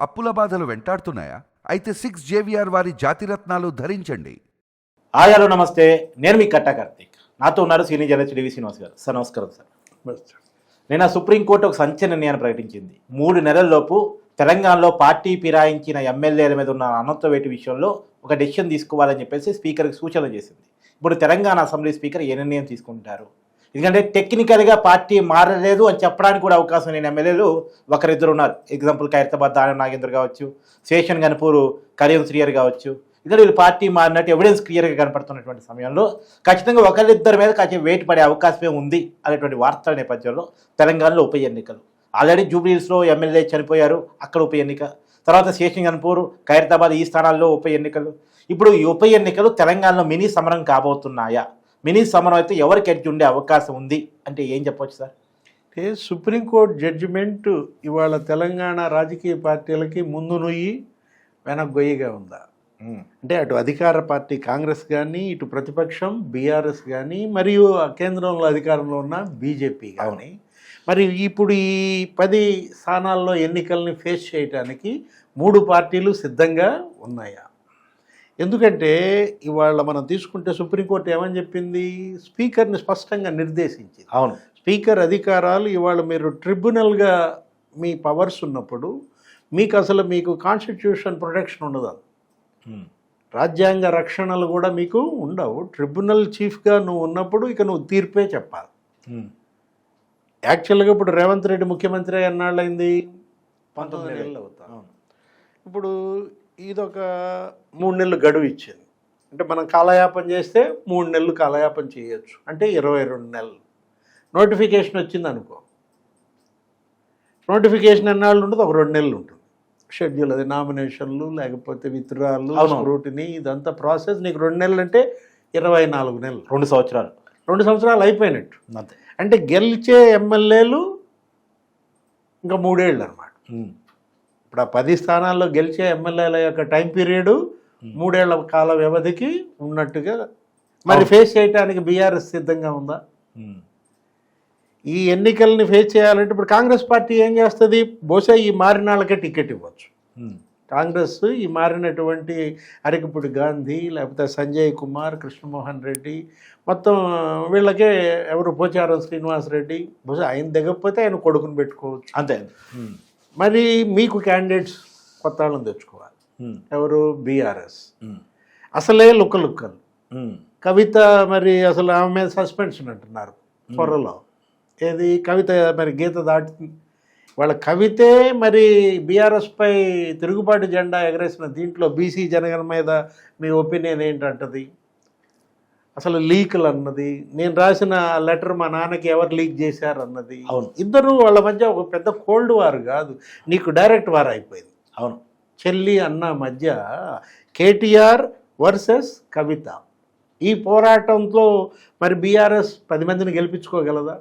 అప్పుల బాధలు వెంటాడుతున్నాయా? అయితే సిక్స్ జేవిఆర్ వారి జాతిరత్నాలు ధరించండి. ఆయాలో నమస్తే. నేను మీ కట్టా కార్తీక్. నాతో ఉన్నారు సీనియర్ జర్నలిస్ట్ డివి శ్రీనివాస్ గారు. సార్ నమస్కారం సార్. నిన్న సుప్రీంకోర్టు ఒక సంచలన నిర్ణయాన్ని ప్రకటించింది. మూడు నెలల్లోపు తెలంగాణలో పార్టీ ఫిరాయించిన ఎమ్మెల్యేల మీద ఉన్న అనంత వేటి విషయంలో ఒక డెసిషన్ తీసుకోవాలని చెప్పేసి స్పీకర్కి సూచన చేసింది. ఇప్పుడు తెలంగాణ అసెంబ్లీ స్పీకర్ ఏ నిర్ణయం తీసుకుంటారు? ఎందుకంటే టెక్నికల్గా పార్టీ మారలేదు అని చెప్పడానికి కూడా అవకాశం లేని ఎమ్మెల్యేలు ఒకరిద్దరు ఉన్నారు. ఎగ్జాంపుల్ ఖైరతాబాద్ దానం నాగేంద్ర కావచ్చు శేషన్ గణపూరు కరీం శ్రీయర్ కావచ్చు. ఇద్దరు వీళ్ళు పార్టీ మారినట్టు ఎవిడెన్స్ క్లియర్గా కనపడుతున్నటువంటి సమయంలో ఖచ్చితంగా ఒకరిద్దరి మీద కాసేపు వెయిట్ పడే అవకాశమే ఉంది అనేటువంటి వార్తల నేపథ్యంలో తెలంగాణలో ఉప ఎన్నికలు. ఆల్రెడీ జూబ్లీస్లో ఎమ్మెల్యే చనిపోయారు అక్కడ ఉప ఎన్నిక. తర్వాత శేషన్ గణపూరు ఖైరతాబాద్ ఈ స్థానాల్లో ఉప ఎన్నికలు. ఇప్పుడు ఈ ఉప ఎన్నికలు తెలంగాణలో మినీ సమరం కాబోతున్నాయా? మినీ సమరం అయితే ఎవరికి ఎడ్జ్ ఉండే అవకాశం ఉంది అంటే ఏం చెప్పొచ్చు సార్? అంటే సుప్రీంకోర్టు జడ్జిమెంట్ ఇవాళ తెలంగాణ రాజకీయ పార్టీలకి ముందు నొయ్యి వెనక గొయ్యిగా ఉందా? అంటే అటు అధికార పార్టీ కాంగ్రెస్ కానీ ఇటు ప్రతిపక్షం బీఆర్ఎస్ కానీ మరియు ఆ కేంద్రంలో అధికారంలో ఉన్న బీజేపీ కానీ మరి ఇప్పుడు ఈ పది స్థానాల్లో ఎన్నికల్ని ఫేస్ చేయడానికి మూడు పార్టీలు సిద్ధంగా ఉన్నాయా? ఎందుకంటే ఇవాళ మనం తీసుకుంటే సుప్రీంకోర్టు ఏమని చెప్పింది? స్పీకర్ని స్పష్టంగా నిర్దేశించింది. అవును. స్పీకర్ అధికారాలు ఇవాళ మీరు ట్రిబ్యునల్గా మీ పవర్స్ ఉన్నప్పుడు మీకు అసలు మీకు కాన్స్టిట్యూషన్ ప్రొటెక్షన్ ఉండదు రాజ్యాంగ రక్షణలు కూడా మీకు ఉండవు. ట్రిబ్యునల్ చీఫ్గా నువ్వు ఉన్నప్పుడు ఇక నువ్వు తీర్పే చెప్పాలి. యాక్చువల్గా ఇప్పుడు రేవంత్ రెడ్డి ముఖ్యమంత్రి అన్నాళ్ళైంది? పంతొమ్మిది నెలలు అవుతా. ఇప్పుడు ఇదొక మూడు నెలలు గడువు ఇచ్చింది. అంటే మనం కాలయాపన చేస్తే మూడు నెలలు కాలయాపన చేయొచ్చు. అంటే ఇరవై రెండు నెలలు. నోటిఫికేషన్ వచ్చింది అనుకో. నోటిఫికేషన్ ఎన్నాళ్ళు ఉంటుంది ఒక రెండు నెలలు ఉంటుంది. షెడ్యూల్ అది నామినేషన్లు లేకపోతే విత్డ్రాలు. స్క్రూటినీ ఇదంతా ప్రాసెస్. నీకు రెండు నెలలు అంటే ఇరవై నాలుగు నెలలు. రెండు సంవత్సరాలు. రెండు సంవత్సరాలు అయిపోయినట్టు. అంటే గెలిచే ఎమ్మెల్యేలు ఇంకా మూడేళ్ళు అనమాట ఇప్పుడు ఆ పది స్థానాల్లో గెలిచే ఎమ్మెల్యేల యొక్క టైం పీరియడ్ మూడేళ్ళ కాల వ్యవధికి ఉన్నట్టుగా మరి ఫేస్ చేయడానికి బీఆర్ఎస్ సిద్ధంగా ఉందా? ఈ ఎన్నికల్ని ఫేస్ చేయాలంటే ఇప్పుడు కాంగ్రెస్ పార్టీ ఏం చేస్తుంది? బహుశా ఈ మారిన వాళ్ళకే టికెట్ ఇవ్వచ్చు. కాంగ్రెస్ ఈ మారినటువంటి అరకపూడి గాంధీ లేకపోతే సంజయ్ కుమార్ కృష్ణమోహన్ రెడ్డి మొత్తం వీళ్ళకే ఎవరు పోచారం శ్రీనివాస్ రెడ్డి బహుశా ఆయన దిగకపోతే ఆయన కొడుకుని పెట్టుకోవచ్చు. అంతే. మరి మీకు క్యాండిడేట్స్ కొత్త వాళ్ళని తెచ్చుకోవాలి ఎవరు? బీఆర్ఎస్ అసలే లుక్క లుక్కలు కవిత మరి అసలు ఆమె మీద సస్పెన్షన్ అంటున్నారు. త్వరలో. ఏది? కవిత మరి గీత దాటి వాళ్ళ కవితే మరి బీఆర్ఎస్ పై తిరుగుబాటు జెండా ఎగరేసిన దీంట్లో బీసీ జనగణ మీద మీ ఒపీనియన్ ఏంటంటది? అసలు లీకులు అన్నది నేను రాసిన లెటర్ మా నాన్నకి ఎవరు లీక్ చేశారు అన్నది అవును. ఇద్దరు వాళ్ళ మధ్య ఒక పెద్ద కోల్డ్ వార్ కాదు. నీకు డైరెక్ట్ వార్ అయిపోయింది. అవును. చెల్లి అన్న మధ్య కేటీఆర్ వర్సెస్ కవిత. ఈ పోరాటంతో మరి బీఆర్ఎస్ పది మందిని గెలిపించుకోగలదా?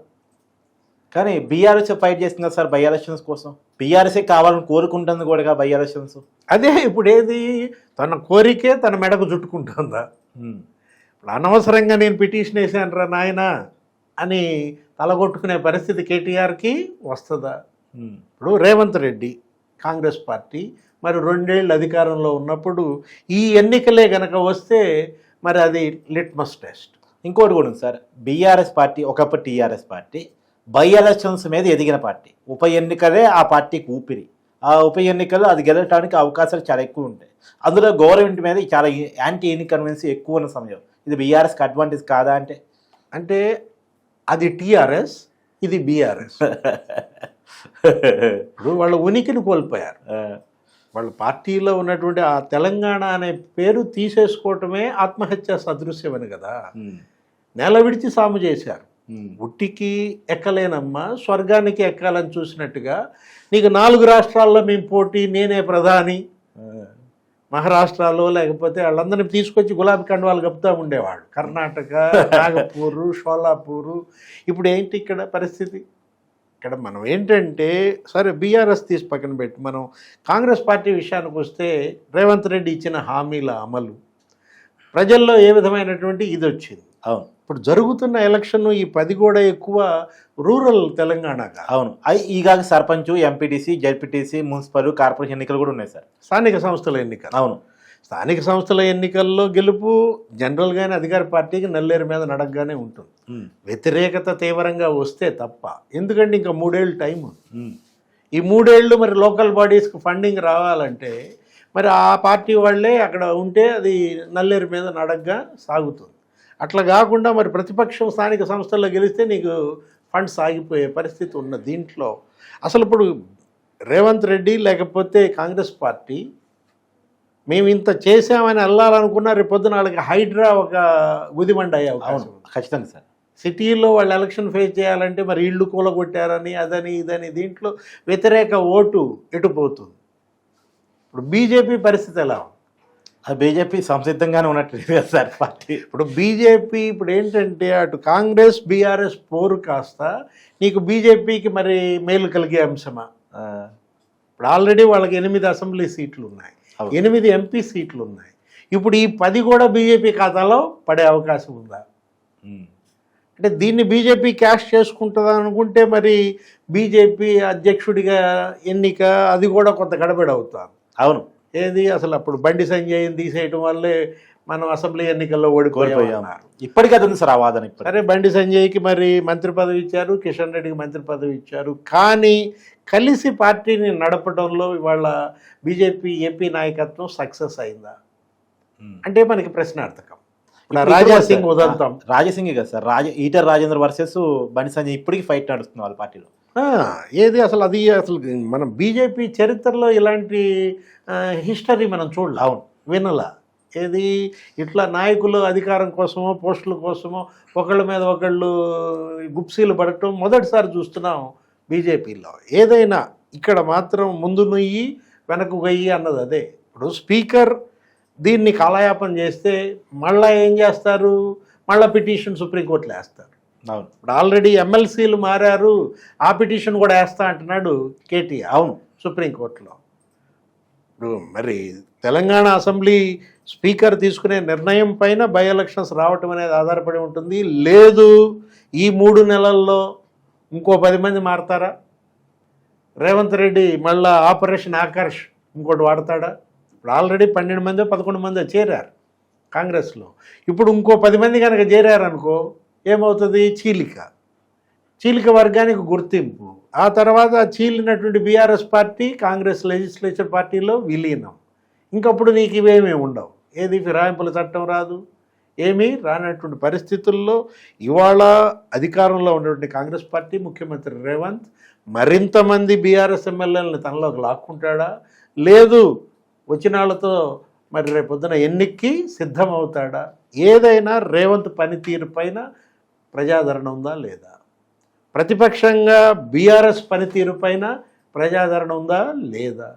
కానీ బీఆర్ఎస్ ఫైట్ చేస్తుంది సార్ బై ఎలక్షన్స్ కోసం? బీఆర్ఎస్ఏ కావాలని కోరుకుంటుంది కూడా బై ఎలక్షన్స్? అదే ఇప్పుడు ఏది తన కోరికే తన మెడకు చుట్టుకుంటుందా? ఇప్పుడు అనవసరంగా నేను పిటిషన్ వేసాను రా నాయన అని తలగొట్టుకునే పరిస్థితి కేటీఆర్కి వస్తుందా? ఇప్పుడు రేవంత్ రెడ్డి కాంగ్రెస్ పార్టీ మరి రెండేళ్ళు అధికారంలో ఉన్నప్పుడు ఈ ఎన్నికలే గనక వస్తే మరి అది లిట్మస్ టెస్ట్ ఇంకోటి కూడా ఉంది సార్ బీఆర్ఎస్ పార్టీ ఒకప్పుడు టీఆర్ఎస్ పార్టీ బై ఎలక్షన్స్ మీద ఎదిగిన పార్టీ. ఉప ఎన్నికలే ఆ పార్టీకి ఊపిరి. ఆ ఉప ఎన్నికలు అది గెలవడానికి అవకాశాలు చాలా ఎక్కువ ఉంటాయి. అందులో గవర్నమెంట్ మీద చాలా యాంటీ ఇన్కన్వెన్సీ ఎక్కువ ఉన్న సమయం. ఇది బీఆర్ఎస్కి అడ్వాంటేజ్ కాదా అంటే? అంటే అది టీఆర్ఎస్ ఇది బీఆర్ఎస్ ఇప్పుడు వాళ్ళ ఉనికిని కోల్పోయారు. వాళ్ళ పార్టీలో ఉన్నటువంటి ఆ తెలంగాణ అనే పేరు తీసేసుకోవటమే ఆత్మహత్య సదృశ్యమని కదా. నేల విడిచి సాము చేశారు. ఉట్టికి ఎక్కలేనమ్మా స్వర్గానికి ఎక్కాలని చూసినట్టుగా నీకు నాలుగు రాష్ట్రాల్లో మేము పోటీ నేనే ప్రధాని. మహారాష్ట్రలో లేకపోతే వాళ్ళందరినీ తీసుకొచ్చి గులాబీ కండువాలు కప్పుతూ ఉండేవాళ్ళు. కర్ణాటక నాగపూరు షోలాపూరు. ఇప్పుడు ఏంటి ఇక్కడ పరిస్థితి? ఇక్కడ మనం ఏంటంటే సరే బీఆర్ఎస్ తీసి పక్కన పెట్టి. మనం కాంగ్రెస్ పార్టీ విషయానికి వస్తే రేవంత్ రెడ్డి ఇచ్చిన హామీల అమలు ప్రజల్లో ఏ విధమైనటువంటి ఇది వచ్చింది? అవును. ఇప్పుడు జరుగుతున్న ఎలక్షన్ ఈ పది కూడా ఎక్కువ రూరల్ తెలంగాణ కాదు. అవును ఈగాక sarpanch MPTC ZPTC municipal corporation ఎన్నికలు కూడా ఉన్నాయి సార్. స్థానిక సంస్థల ఎన్నికలు. అవును. స్థానిక సంస్థల ఎన్నికల్లో గెలుపు జనరల్గానే అధికార పార్టీకి నల్లేరు మీద నడకగానే ఉంటుంది. వ్యతిరేకత తీవ్రంగా వస్తే తప్ప. ఎందుకంటే ఇంకా మూడేళ్ళు టైం ఉంది. ఈ మూడేళ్ళు మరి లోకల్ బాడీస్కి ఫండింగ్ రావాలంటే మరి ఆ పార్టీ వాళ్ళే అక్కడ ఉంటే అది నల్లేరు మీద నడగ్గా సాగుతుంది. అట్లా కాకుండా మరి ప్రతిపక్షం స్థానిక సంస్థల్లో గెలిస్తే నీకు ఫండ్స్ ఆగిపోయే పరిస్థితి ఉన్న దీంట్లో అసలు ఇప్పుడు రేవంత్ రెడ్డి లేకపోతే కాంగ్రెస్ పార్టీ మేము ఇంత చేసామని అల్లాలనుకున్నా రేపు పొద్దున వాళ్ళకి హైడ్రా ఒక గుదిమండ అయ్యే అవకాశం. ఖచ్చితంగా సార్ సిటీల్లో వాళ్ళు ఎలక్షన్ ఫేస్ చేయాలంటే మరి ఇళ్ళు కూలగొట్టారని అదని ఇదని దీంట్లో వ్యతిరేక ఓటు ఎటుపోతుంది ఇప్పుడు బీజేపీ పరిస్థితి ఎలా ఉంది? ఆ బీజేపీ సంసిద్ధంగానే ఉన్నట్టు కదా సార్ పార్టీ. ఇప్పుడు బీజేపీ ఇప్పుడు ఏంటంటే అటు కాంగ్రెస్ బీఆర్ఎస్ పోరు కాస్త నీకు బీజేపీకి మరి మేలు కలిగే అంశమా? ఇప్పుడు ఆల్రెడీ వాళ్ళకి ఎనిమిది అసెంబ్లీ సీట్లు ఉన్నాయి. ఎనిమిది ఎంపీ సీట్లు ఉన్నాయి. ఇప్పుడు ఈ పది కూడా బీజేపీ ఖాతాలో పడే అవకాశం ఉందా? అంటే దీన్ని బీజేపీ క్యాష్ చేసుకుంటుంది అనుకుంటే మరి బీజేపీ అధ్యక్షుడిగా ఎన్నిక అది కూడా కొంత గడబడి అవుతారు అవును. ఏది? అసలు అప్పుడు బండి సంజయ్ని తీసేయటం వల్లే మనం అసెంబ్లీ ఎన్నికల్లో ఓడిపోయాం ఇప్పటికీ అది ఉంది సార్ ఆ వాదన ఇప్పుడు సరే బండి సంజయ్కి మరి మంత్రి పదవి ఇచ్చారు కిషన్ రెడ్డికి మంత్రి పదవి ఇచ్చారు. కానీ కలిసి పార్టీని నడపడంలో ఇవాళ బీజేపీ ఏపీ నాయకత్వం సక్సెస్ అయిందా. అంటే మనకి ప్రశ్నార్థకం. ఇప్పుడు ఇప్పుడు రాజా ఇక్కడ సింగ్ సార్, ఉదంతం ఆ, రాజాసింగే కదా సార్. రాజ ఈటర్ రాజేంద్ర వర్సెస్ బండి సంజయ్ ఇప్పటికీ ఫైట్ నడుస్తుంది వాళ్ళ పార్టీలో. ఏది అసలు అది అసలు మనం బీజేపీ చరిత్రలో ఇలాంటి హిస్టరీ మనం చూడలే. అవును. వినలా. ఏది ఇట్లా నాయకులు అధికారం కోసమో పోస్టుల కోసమో ఒకళ్ళ మీద ఒకళ్ళు గుప్సీలు పడటం మొదటిసారి చూస్తున్నాం బీజేపీలో. ఏదైనా ఇక్కడ మాత్రం ముందు నుయ్యి వెనక గొయ్యి అన్నది అదే. ఇప్పుడు స్పీకర్ దీన్ని కాలయాపన చేస్తే మళ్ళా ఏం చేస్తారు? మళ్ళా పిటిషన్ సుప్రీంకోర్టులో వేస్తారు. అవును. ఇప్పుడు ఆల్రెడీ ఎమ్మెల్సీలు మారారు ఆ పిటిషన్ కూడా వేస్తా అంటున్నాడు కేటీఆర్ అవును సుప్రీంకోర్టులో. ఇప్పుడు మరి తెలంగాణ అసెంబ్లీ స్పీకర్ తీసుకునే నిర్ణయం పైన బై ఎలక్షన్స్ రావటం అనేది ఆధారపడి ఉంటుంది. లేదు ఈ మూడు నెలల్లో ఇంకో పది మంది మారతారా? రేవంత్ రెడ్డి మళ్ళా ఆపరేషన్ ఆకర్ష్ ఇంకోటి వాడతాడా? ఇప్పుడు ఆల్రెడీ పన్నెండు మంది పదకొండు మంది చేరారు కాంగ్రెస్లో. ఇప్పుడు ఇంకో పది మంది కనుక చేరారనుకో ఏమవుతుంది? చీలిక. చీలిక వర్గానికి గుర్తింపు. ఆ తర్వాత చీలినటువంటి బీఆర్ఎస్ పార్టీ కాంగ్రెస్ లెజిస్లేచర్ పార్టీలో విలీనం. ఇంకప్పుడు నీకు ఇవేమీ ఉండవు. ఏది? ఫిరాయింపుల చట్టం రాదు. ఏమీ? రానటువంటి పరిస్థితుల్లో ఇవాళ అధికారంలో ఉన్నటువంటి కాంగ్రెస్ పార్టీ ముఖ్యమంత్రి రేవంత్ మరింతమంది బీఆర్ఎస్ ఎమ్మెల్యేలను తనలోకి లాక్కుంటాడా? లేదు. వచ్చిన వాళ్ళతో మరి రేపొద్దున ఎన్నికకి సిద్ధమవుతాడా? ఏదైనా రేవంత్ పనితీరు పైన ప్రజాదరణ ఉందా లేదా? ప్రతిపక్షంగా బీఆర్ఎస్ పనితీరు పైన ప్రజాదరణ ఉందా లేదా?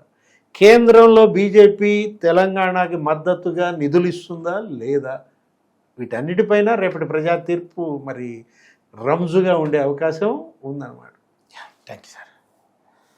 కేంద్రంలో బీజేపీ తెలంగాణకి మద్దతుగా నిధులు ఇస్తుందా లేదా? వీటన్నిటిపైన రేపటి ప్రజా తీర్పు మరి రంజుగా ఉండే అవకాశం ఉందన్నమాట. Thank you sir.